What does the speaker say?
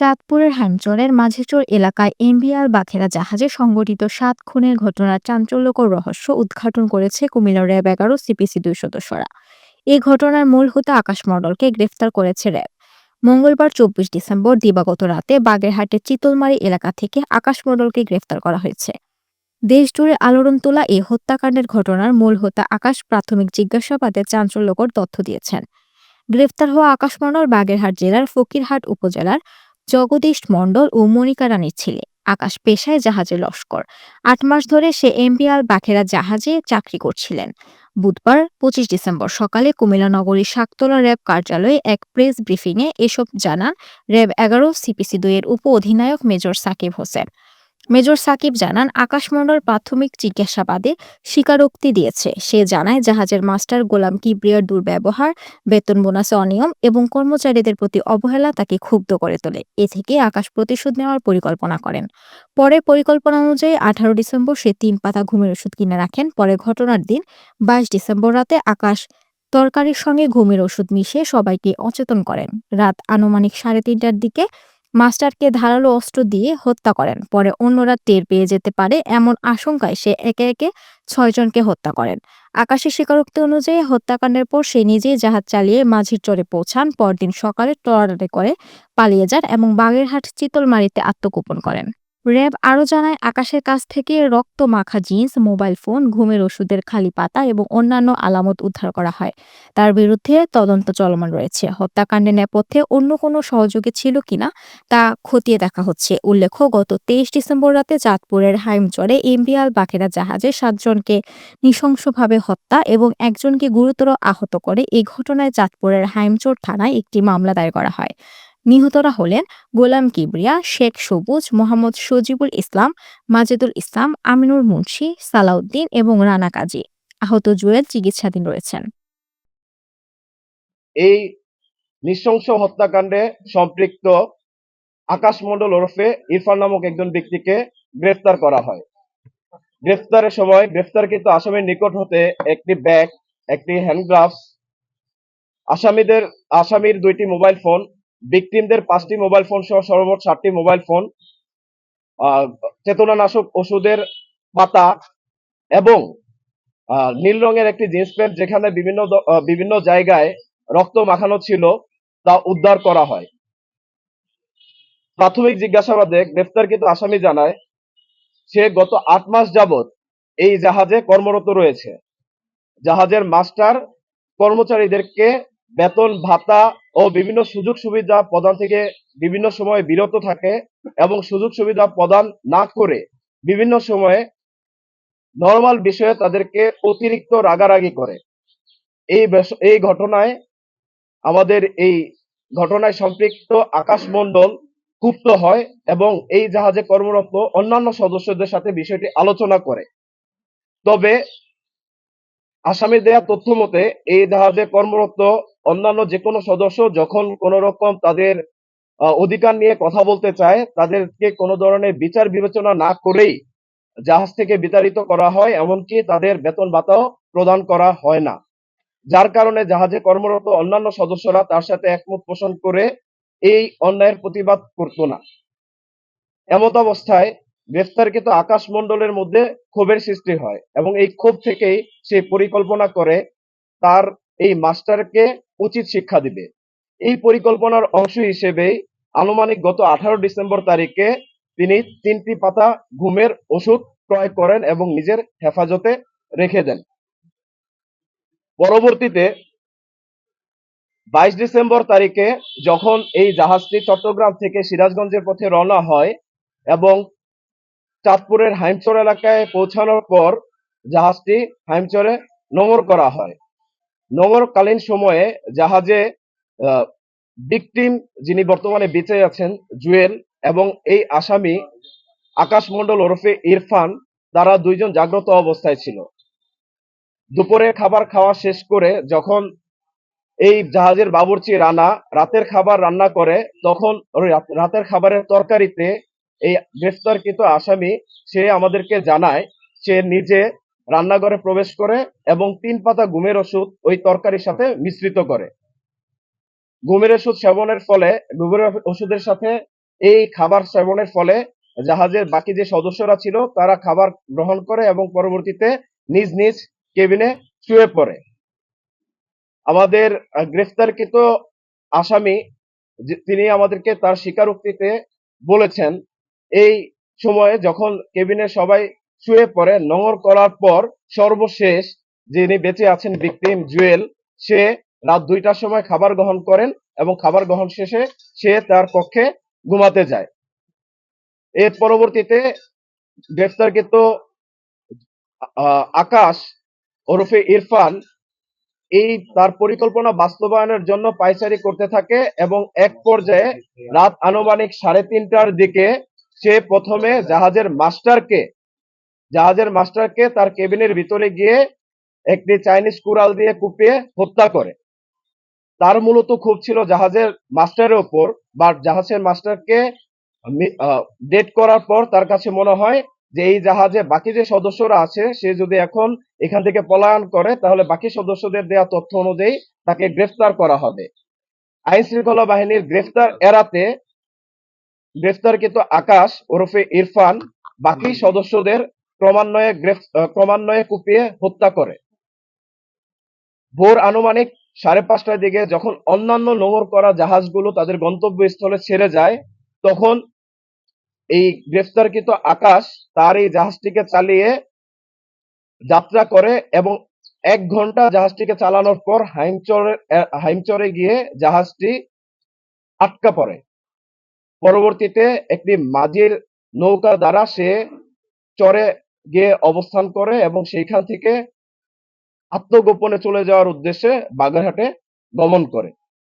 চাঁদপুরের হামচরের মাঝেচর এলাকায় এমবিআর বাখেরা জাহাজে সংঘটিত সাত খুনের ঘটনার চাঞ্চল্যকর রহস্য উদ্ঘাটন করেছে কুমিল্লা র্যাব এগারো, সিপিসি দুই সদস্যরা। এই ঘটনার মূল হোতা আকাশ মণ্ডলকে গ্রেফতার করেছে র্যাব। মঙ্গলবার চব্বিশ ডিসেম্বর দিবাগত রাতে বাগেরহাটের চিতলমারি এলাকা থেকে আকাশ মণ্ডলকে গ্রেফতার করা হয়েছে। দেশজুড়ে আলোড়ন তোলা এই হত্যাকাণ্ডের ঘটনার মূল হোতা আকাশ প্রাথমিক জিজ্ঞাসাবাদে চাঞ্চল্যকর তথ্য দিয়েছেন। গ্রেফতার হওয়া আকাশ মণ্ডল বাগেরহাট জেলার ফকিরহাট উপজেলার জগদীশ মণ্ডল ও মনিকা রানীর ছেলে আকাশ পেশায় জাহাজে লস্কর। আট মাস ধরে সে এমবিআর বাখেরা জাহাজে চাকরি করছিলেন। বুধবার, পঁচিশ ডিসেম্বর সকালে কুমিল্লা নগরীর শাকতলা র্যাব কার্যালয়ে এক প্রেস ব্রিফিংয়ে এসব জানান র্যাব এগারো, সিপিসি দুইয়ের উপ অধিনায়ক মেজর সাকিব হোসেন। মেজর সাকিব জানান আকাশ মণ্ডল প্রাথমিক জিজ্ঞাসাবাদে স্বীকারোক্তি দিয়েছে। সে জানায়, জাহাজের মাস্টার গোলাম কিবরিয়ার দুর্ব্যবহার, বেতন বোনাসে অনিয়ম এবং কর্মচারীদের প্রতি অবহেলা তাকে ক্ষুব্ধ করে তোলে। এ থেকে আকাশ প্রতিশোধ নেওয়ার পরিকল্পনা করেন। পরে পরিকল্পনা অনুযায়ী আঠারো ডিসেম্বর সে তিন পাতা ঘুমের ওষুধ কিনে রাখেন। পরে ঘটনার দিন, বাইশ ডিসেম্বর রাতে আকাশ তরকারির সঙ্গে ঘুমের ওষুধ মিশিয়ে সবাইকে অচেতন করেন। রাত আনুমানিক সাড়ে তিনটার দিকে মাস্টারকে ধারালো অস্ত্র দিয়ে হত্যা করেন। পরে অন্যরা টের পেয়ে যেতে পারে এমন আশঙ্কায় সে একে একে ছয়জনকে হত্যা করেন। আকাশের স্বীকারোক্তি অনুযায়ী হত্যাকাণ্ডের পর সে নিজেই জাহাজ চালিয়ে মাঝির চরে পৌঁছান। পরদিন সকালে টরাটারে করে পালিয়ে যান এবং বাগেরহাট চিতলমারিতে আত্মগোপন করেন। র্যাব আরও জানায়, আকাশের কাছ থেকে রক্ত মাখা জিন্স, মোবাইল ফোন, ঘুমের ওষুধের খালি পাতা এবং অন্যান্য আলামত উদ্ধার করা হয়। তার বিরুদ্ধে তদন্ত চলমান রয়েছে। হত্যাকাণ্ডের নেপথ্যে অন্য কোনো সহযোগী ছিল কিনা তা খতিয়ে দেখা হচ্ছে। উল্লেখ্য, গত তেইশ ডিসেম্বর রাতে চাঁদপুরের হাইমচরে এমবিআল বাকেরা জাহাজে সাতজনকে নৃশংসভাবে হত্যা এবং একজনকে গুরুতর আহত করে এই ঘটনায় চাঁদপুরের হাইমচর থানায় একটি মামলা দায়ের করা হয়। নিহতরা হলেন গোলাম কিবরিয়া, শেখ সবুজ, মোহাম্মদ সজিবুল ইসলাম, মাজেদুল ইসলাম, আমিনুর মুন্সি, সালাউদ্দিন এবং রানা কাজী। আহত জুয়েল চিকিৎসাধীন রয়েছেন। এই নৃশংস হত্যাকাণ্ডে সম্পৃক্ত আকাশ মণ্ডল ওরফে ইরফান নামক একজন ব্যক্তিকে গ্রেফতার করা হয়। গ্রেফতারের সময় গ্রেফতারকৃত আসামির নিকট হতে একটি ব্যাগ, একটি হ্যান্ডগ্লাভস, আসামিদের, আসামির দুইটি মোবাইল ফোন ভিকটিমদের পাঁচটি মোবাইল ফোন সহ সর্বমোট ষাটটি মোবাইল ফোন চেতনানাশক ওষুধের পাতা এবং নীল রঙের একটি জিন্স প্যান্ট যেখানে বিভিন্ন বিভিন্ন জায়গায় রক্ত মাখানো ছিল তা উদ্ধার করা হয়। প্রাথমিক জিজ্ঞাসাবাদে গ্রেফতারকৃত আসামি জানায়, সে গত আট মাস যাবৎ এই জাহাজে কর্মরত রয়েছে। জাহাজের মাস্টার কর্মচারীদেরকে বেতন, ভাতা ও বিভিন্ন সুযোগ সুবিধা প্রদান থেকে বিভিন্ন সময়ে বিরত থাকে এবং সুযোগ সুবিধা প্রদান না করে বিভিন্ন সময়ে নর্মাল বিষয়ে তাদেরকে অতিরিক্ত রাগারাগি করে। এই এই ঘটনায় আমাদের এই ঘটনায় সম্পৃক্ত আকাশ মণ্ডল ক্ষুব্ধ হয় এবং এই জাহাজে কর্মরত অন্যান্য সদস্যদের সাথে বিষয়টি আলোচনা করে। তবে আসামি দেয়া তথ্য মতে, এই জাহাজে কর্মরত অন্যান্য যে কোনো সদস্য যখন কোন রকম তাদের অধিকার নিয়ে কথা বলতে চায়, তাদেরকে কোনো ধরনের বিচার বিবেচনা না করেই জাহাজ থেকে বিতাড়িত করা হয়, এমনকি তাদের বেতন ভাতাও প্রদান করা হয় না। যার কারণে জাহাজে কর্মরত অন্যান্য সদস্যরা তার সাথে একমত পোষণ করে এই অন্যায়ের প্রতিবাদ করতো না। এমত অবস্থায় গ্রেফতারকৃত আকাশ মণ্ডলের মধ্যে ক্ষোভের সৃষ্টি হয় এবং এই ক্ষোভ থেকেই সে পরিকল্পনা করে তার এই মাস্টারকে উচিত শিক্ষা দিবে। এই পরিকল্পনার অংশ হিসেবে আনুমানিক গত আঠারো ডিসেম্বর তারিখে তিনি তিনটি পাতা ঘুমের ওষুধ ক্রয় করেন এবং নিজের হেফাজতে রেখে দেন। পরবর্তীতে বাইশ ডিসেম্বর তারিখে যখন এই জাহাজটি চট্টগ্রাম থেকে সিরাজগঞ্জের পথে রওনা হয় এবং চাঁদপুরের হাইমচর এলাকায় পৌঁছানোর পর জাহাজটি হাইমচরে নোঙর করা হয়। নোঙরকালীন সময়ে জাহাজে ভিকটিম যিনি বর্তমানে বেঁচে আছেন, জুয়েল এবং এই আসামি আকাশ মণ্ডল ওরফে ইরফান, তারা দুইজন জাগ্রত অবস্থায় ছিল। দুপুরে খাবার খাওয়া শেষ করে যখন এই জাহাজের বাবুর্চি রানা রাতের খাবার রান্না করে, তখন রাতের খাবারের তরকারিতে এই গ্রেফতারকৃত আসামি, সে আমাদেরকে জানায়, সে নিজে রান্নাঘরে প্রবেশ করে এবং তিন পাতা ঘুমের ওষুধ ওই তরকারির সাথে মিশ্রিত করে। ঘুমের ওষুধ সেবনের ফলে, ঘুমের ওষুধের সাথে এই খাবার সেবনের ফলে জাহাজের বাকি যে সদস্যরা ছিল, তারা খাবার গ্রহণ করে এবং পরবর্তীতে নিজ নিজ কেবিনে শুয়ে পড়ে। আমাদের গ্রেফতারকৃত আসামি তিনি আমাদেরকে তার স্বীকারোক্তিতে বলেছেন, এই সময়ে যখন কেবিনে সবাই শুয়ে পড়ে। নোংর করার পর সর্বশেষ যিনি বেঁচে আছেন ভিকটিম জুয়েল, সে রাত দুইটার সময় খাবার গ্রহণ করেন এবং খাবার গ্রহণ শেষে সে তার কক্ষে ঘুমাতে যায়। এর পরবর্তীতে গ্রেফতারকৃত আকাশ ওরফে ইরফান এই তার পরিকল্পনা বাস্তবায়নের জন্য পাইচারি করতে থাকে এবং এক পর্যায়ে রাত আনুমানিক সাড়ে তিনটার দিকে সে প্রথমে জাহাজের মাস্টারকে জাহাজের মাস্টারকে তার কেবিনের ভিতরে গিয়ে একটি চাইনিজ কুড়াল দিয়ে কুপিয়ে হত্যা করে। তার মূলত খুব ছিল জাহাজের মাস্টারের ওপর বা জাহাজের মাস্টারকে ডেট করার পর তার কাছে মনে হয় যে এই জাহাজে বাকি যে সদস্যরা আছে, সে যদি এখন এখান থেকে পলায়ন করে, তাহলে বাকি সদস্যদের দেওয়া তথ্য অনুযায়ী তাকে গ্রেফতার করা হবে। আইন শৃঙ্খলা বাহিনীর গ্রেফতার এড়াতে গ্রেফতারকৃত আকাশ ওরফে ইরফান বাকি সদস্যদের ক্রমান্বয়ে ক্রমান্বয়ে কুপিয়ে হত্যা করে। ভোর আনুমানিক সাড়ে পাঁচটার দিকে যখন অন্যান্য নোঙর করা জাহাজগুলো তাদের গন্তব্যস্থলে ছেড়ে যায়, তখন এই গ্রেফতারকৃত আকাশ তার এই জাহাজটিকে চালিয়ে যাত্রা করে এবং এক ঘণ্টা জাহাজটিকে চালানোর পর হাইমচরে হাইমচরে গিয়ে জাহাজটি আটকা পড়ে। পরবর্তীতে একটি মাঝির নৌকা দ্বারা সে চরে গিয়ে অবস্থান করে এবং সেইখান থেকে আত্মগোপনে চলে যাওয়ার উদ্দেশ্যে বাগেরহাটে গমন করে।